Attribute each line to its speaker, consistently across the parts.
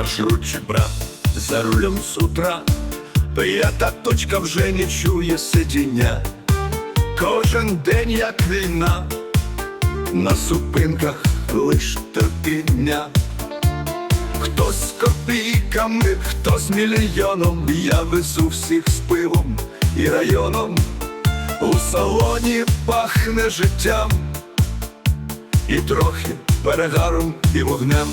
Speaker 1: маршрутчик, брат, за рулем з утра, П'ята точка вже не чує сидіння. Кожен день як війна, на зупинках лиш терпіння. Хтось з копійками, хтось мільйоном, я везу всіх з пивом і районом. У салоні пахне життям, і трохи перегаром і вогнем.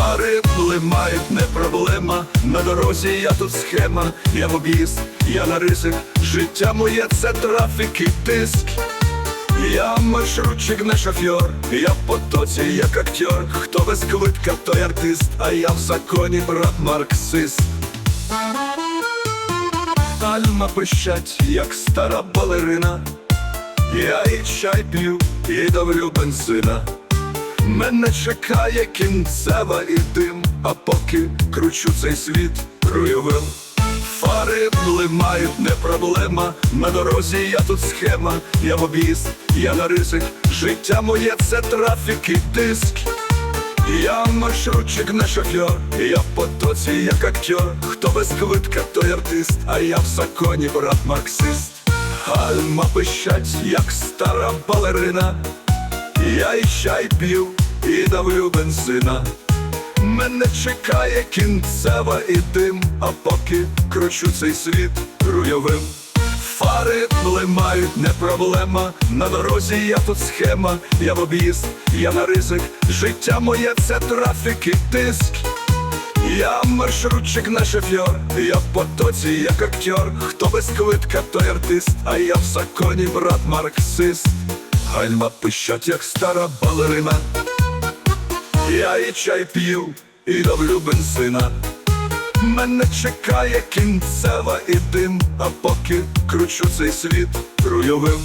Speaker 1: Фари блимають, не проблема. На дорозі я тут схема, я в об'їзд, я на ризик. Життя моє це трафік і тиск. Я маршрутчик, не шофьор, я в потоці, як актер. Хто без квитка, той артист, а я в законі, брат марксист. Альма пищать, як стара балерина. Я і чай п'ю, і давлю бензина. Мене чекає кінцева і дим, а поки кручу цей світ руйовим. Фари блимають, не проблема. На дорозі я тут схема, я в об'їзд, я на ризик. Життя моє це трафік і тиск. Я маршрутчик, не шофьор, я в потоці, як актер. Хто без квитка, той артист, а я в законі, брат марксист. Гальма пищать, як стара балерина. Я і чай п'ю, і давлю бензина. Мене чекає кінцева і дим, а поки кручу цей світ руйовим. Фари блимають, не проблема. На дорозі я тут схема, я в об'їзд, я на ризик. Життя моє це трафік і тиск. Я маршрутчик, не шофьор, я в потоці, як актер. Хто без квитка, той артист, а я в законі, брат марксист. Гальма пищать, як стара балерина. Я і чай п'ю, і давлю бензина. Мене чекає кінцева і дим, а поки кручу цей світ руйовим.